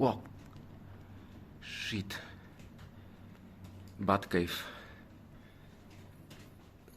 Ło. Shit. Batcave.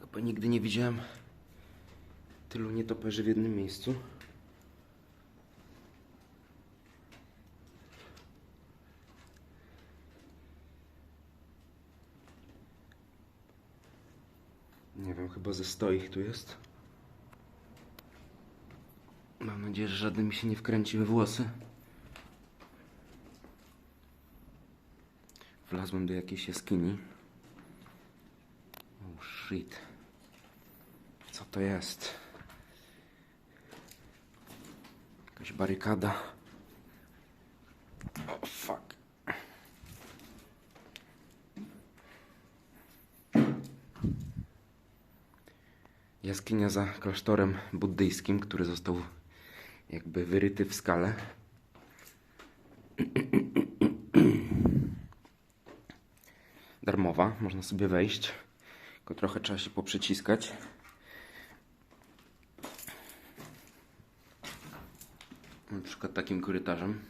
Chyba nigdy nie widziałem tylu nietoperzy w jednym miejscu. Nie wiem, chyba ze sto ich tu jest. Mam nadzieję, że żaden mi się nie wkręci we włosy. Wlazłem do jakiejś jaskini. Oh shit. Co to jest? Jakaś barykada. Oh fuck. Jaskinia za klasztorem buddyjskim, który został jakby wyryty w skale. Darmowa, można sobie wejść, tylko trochę trzeba się poprzyciskać. Na przykład takim korytarzem.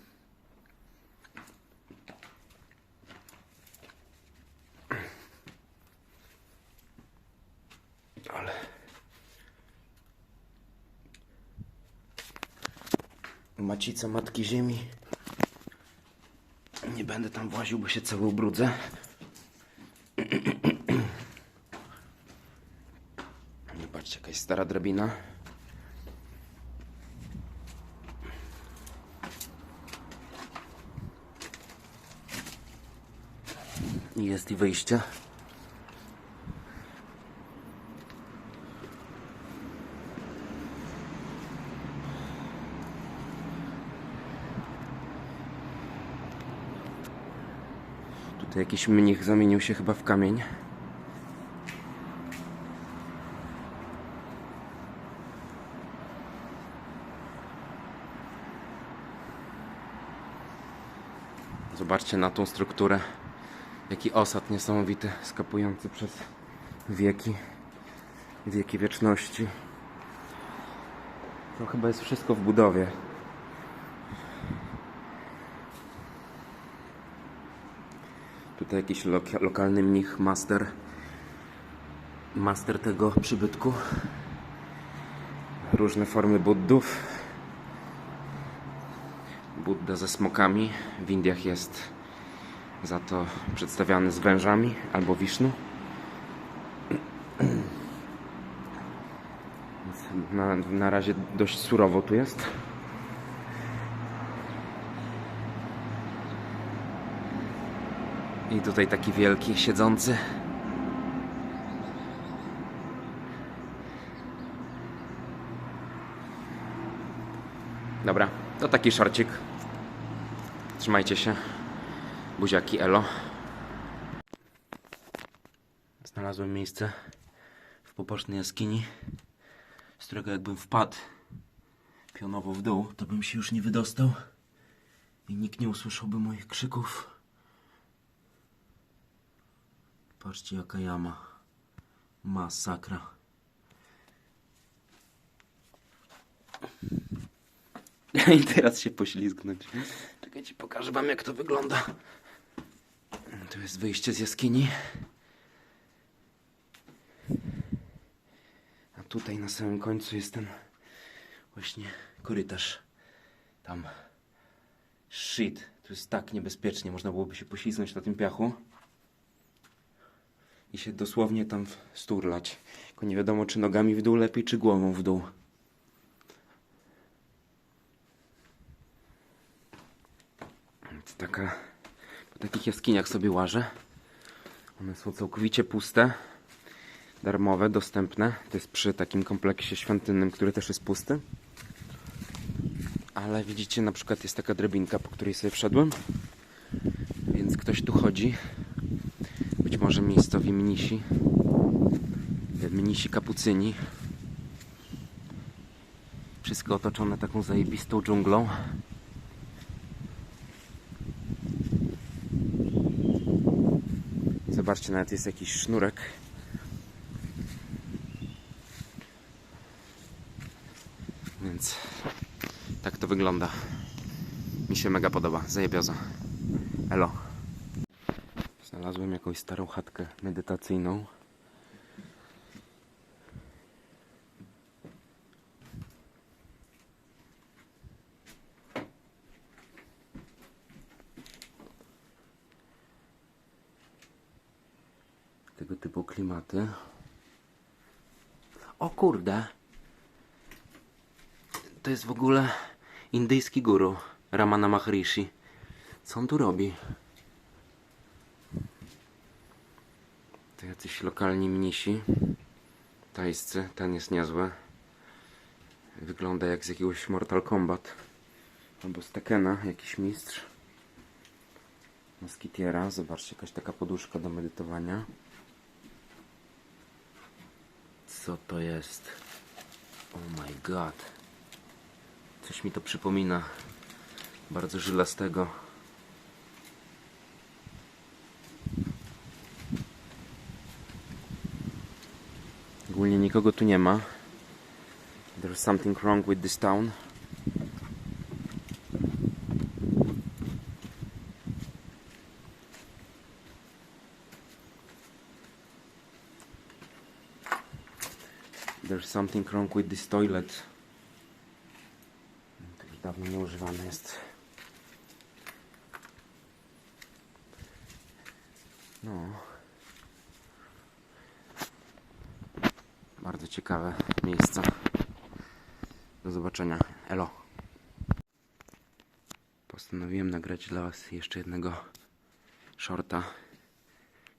Ale macica Matki Ziemi. Nie będę tam właził, bo się cały ubrudzę. Nie patrzcie, jakaś stara drabina. Jest i wyjście. Tutaj jakiś mnich zamienił się chyba w kamień. Zobaczcie na tą strukturę. Jaki osad niesamowity, skapujący przez wieki, wieki wieczności. To chyba jest wszystko w budowie. Tutaj jakiś loka- lokalny mnich, master, master tego przybytku. Różne formy buddów. Budda ze smokami. W Indiach jest za to przedstawiany z wężami albo wisznu. Na, na razie dość surowo tu jest. I tutaj taki wielki, siedzący. Dobra, to taki szorcik. Trzymajcie się. Buziaki elo. Znalazłem miejsce w pobocznej jaskini, z którego jakbym wpadł pionowo w dół, to bym się już nie wydostał i nikt nie usłyszałby moich krzyków. Patrzcie jaka jama. Masakra. I teraz się poślizgnąć. Czekajcie, pokażę wam jak to wygląda. Tu jest wyjście z jaskini. A tutaj na samym końcu jest ten właśnie korytarz. Tam. Shit. Tu jest tak niebezpiecznie. Można byłoby się poślizgnąć na tym piachu i się dosłownie tam sturlać. Tylko nie wiadomo, czy nogami w dół lepiej, czy głową w dół. Więc taka, po takich jaskiniach sobie łażę. One są całkowicie puste, darmowe, dostępne. To jest przy takim kompleksie świątynnym, który też jest pusty. Ale widzicie, na przykład jest taka drabinka, po której sobie wszedłem. Więc ktoś tu chodzi. Być może miejscowi mnisi. Mnisi kapucyni. Wszystko otoczone taką zajebistą dżunglą. Zobaczcie, nawet jest jakiś sznurek. Więc tak to wygląda. Mi się mega podoba, zajebioza. Elo. Znalazłem jakąś starą chatkę medytacyjną. Tego klimaty. O kurde. To jest w ogóle indyjski guru Ramana Maharishi. Co on tu robi? To jacyś lokalni mnisi. Tajscy. Ten jest niezły. Wygląda jak z jakiegoś Mortal Kombat. Albo z Tekena, jakiś mistrz. Moskitiera. Zobaczcie, jakaś taka poduszka do medytowania. Co to jest? Oh my god. Coś mi to przypomina. Bardzo żylastego. Ogólnie nikogo tu nie ma. There's something wrong with this town. There's something wrong with this toilet. To już dawno nieużywane jest. No. Bardzo ciekawe miejsce. Do zobaczenia. Elo. Postanowiłem nagrać dla Was jeszcze jednego shorta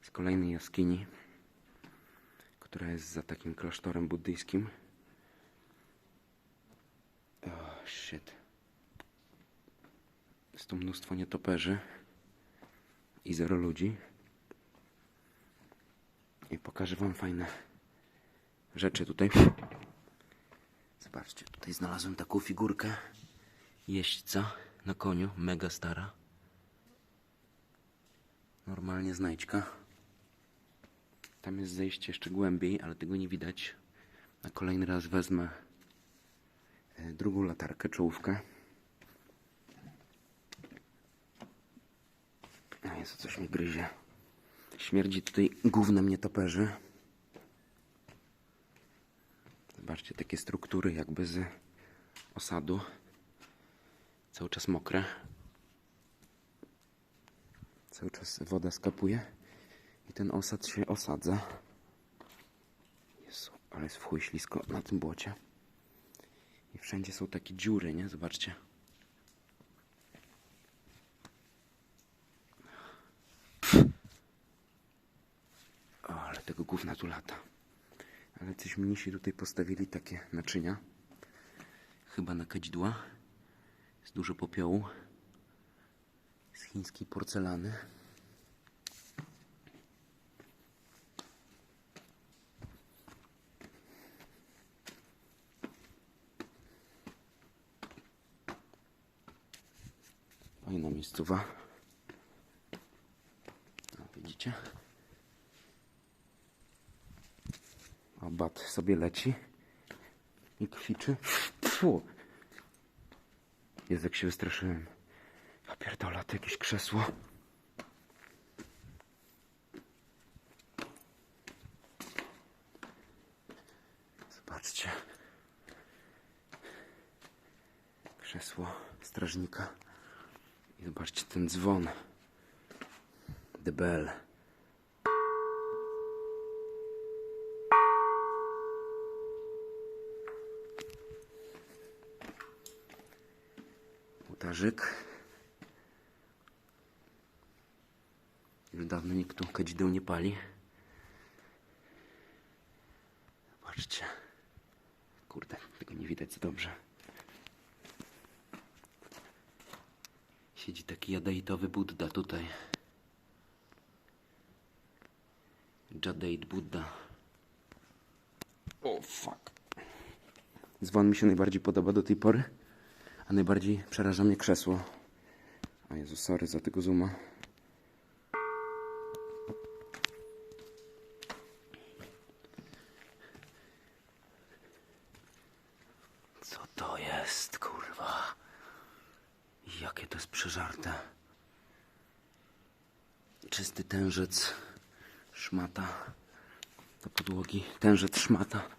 z kolejnej jaskini, która jest za takim klasztorem buddyjskim. Oh, shit. Jest tu mnóstwo nietoperzy i zero ludzi. I pokażę Wam fajne rzeczy tutaj. Zobaczcie, tutaj znalazłem taką figurkę jeźdźca na koniu, mega stara. Normalnie znajdźka. Tam jest zejście jeszcze głębiej, ale tego nie widać. Na kolejny raz wezmę e, drugą latarkę, czołówkę. A Jezu, coś mnie gryzie. Śmierdzi tutaj gównem nietoperzy. Zobaczcie, takie struktury jakby z osadu. Cały czas mokre. Cały czas woda skapuje i ten osad się osadza. Jezu, ale jest w chuj ślisko na tym błocie. I wszędzie są takie dziury, nie? Zobaczcie. O, ale tego gówna tu lata. Ale coś mnisi tutaj postawili takie naczynia. Chyba na kadzidła. Jest dużo popiołu. Z chińskiej porcelany. Miejscowa. Widzicie? A bat sobie leci i kwiczy. Fu. Jest jak się wystraszyłem. Ja pierdolę, to jakieś krzesło. Zobaczcie. Krzesło strażnika. Zobaczcie ten dzwon. The bell. Ołtarzyk. Już dawno nikt tu kadzideł nie pali. Zobaczcie. Kurde, tego nie widać dobrze. Siedzi taki jadaitowy Buddha tutaj. Jadait Buddha. O, fuck. Dzwon mi się najbardziej podoba do tej pory, a najbardziej przeraża mnie krzesło. O Jezu, sorry za tego zooma. Co to jest, kurwa? Jakie to jest przeżarte. Czysty tężec, szmata do podłogi, tężec, szmata.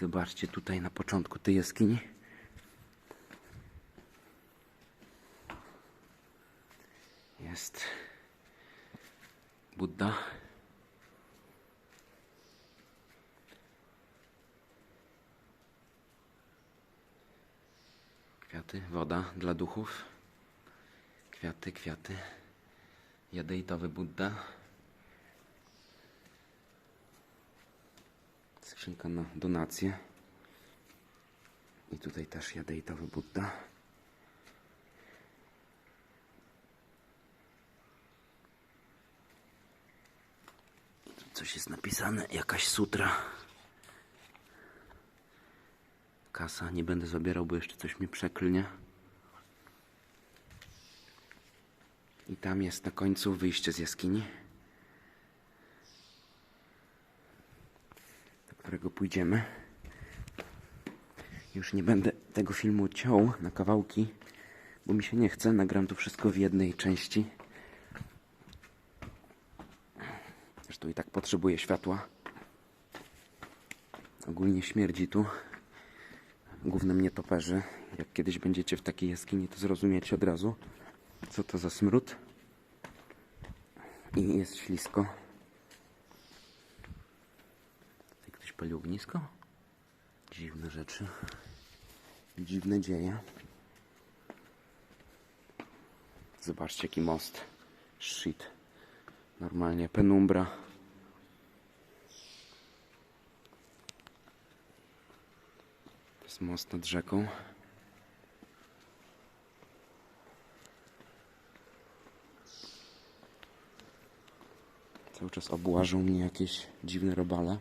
Zobaczcie tutaj na początku tej jaskini. Jest Buddha. Kwiaty, woda dla duchów. Kwiaty, kwiaty. Jadeitowy Buddha. Skrzynka na donacje. I tutaj też jadeitowy Buddha. Coś jest napisane, jakaś sutra. Kasa, nie będę zabierał, bo jeszcze coś mi przeklnie. I tam jest na końcu wyjście z jaskini, do którego pójdziemy. Już nie będę tego filmu ciął na kawałki, bo mi się nie chce. Nagram to wszystko w jednej części. Zresztą i tak potrzebuję światła. Ogólnie śmierdzi tu głównym nietoperzy. Jak kiedyś będziecie w takiej jaskini, to zrozumiecie od razu, co to za smród. I jest ślisko. Tutaj ktoś palił ognisko? Dziwne rzeczy. Dziwne dzieje. Zobaczcie jaki most. Shit. Normalnie penumbra. Most nad rzeką. Cały czas obłażą mnie jakieś dziwne robale.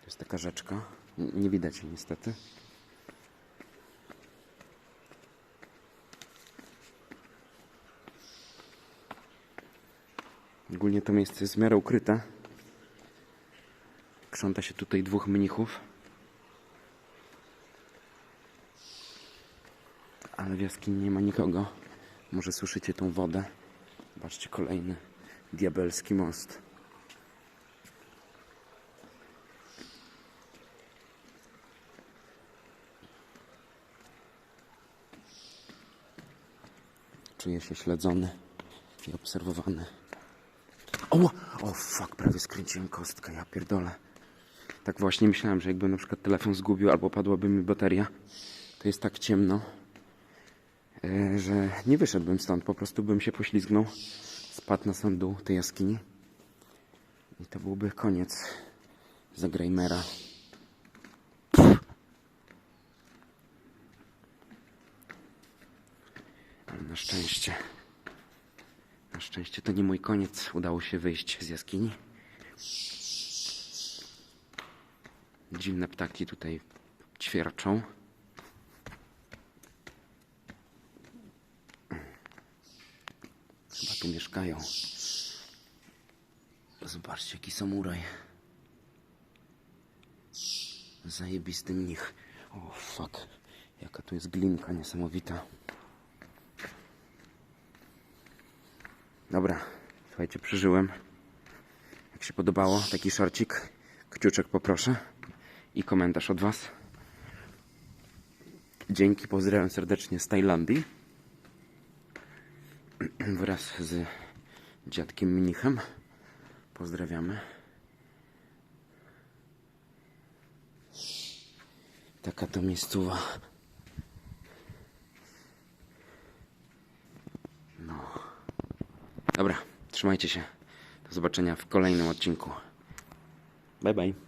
To jest taka rzeczka. Nie widać jej niestety. Ogólnie to miejsce jest w miarę ukryte. Krząta się tutaj dwóch mnichów. Ale w jaskini nie ma nikogo. Może słyszycie tą wodę. Zobaczcie kolejny diabelski most. Czuję się śledzony i obserwowany. O, o fuck, prawie skręciłem kostkę, ja pierdolę. Tak właśnie myślałem, że jakbym na przykład telefon zgubił albo padłaby mi bateria, to jest tak ciemno, e, że nie wyszedłbym stąd, po prostu bym się poślizgnął, spadł na sam dół tej jaskini i to byłby koniec Zagrajmera. Ale na szczęście, na szczęście to nie mój koniec, udało się wyjść z jaskini. Dziwne ptaki tutaj ćwierczą. Chyba tu mieszkają. Zobaczcie, jaki samuraj. Zajebisty mnich. O, fuck. Jaka tu jest glinka niesamowita. Dobra, słuchajcie, przeżyłem. Jak się podobało, taki szorcik, kciuczek poproszę i komentarz od Was. Dzięki, pozdrawiam serdecznie z Tajlandii. Wraz z dziadkiem mnichem. Pozdrawiamy. Taka to miejscowa. No. Dobra, trzymajcie się. Do zobaczenia w kolejnym odcinku. Bye bye.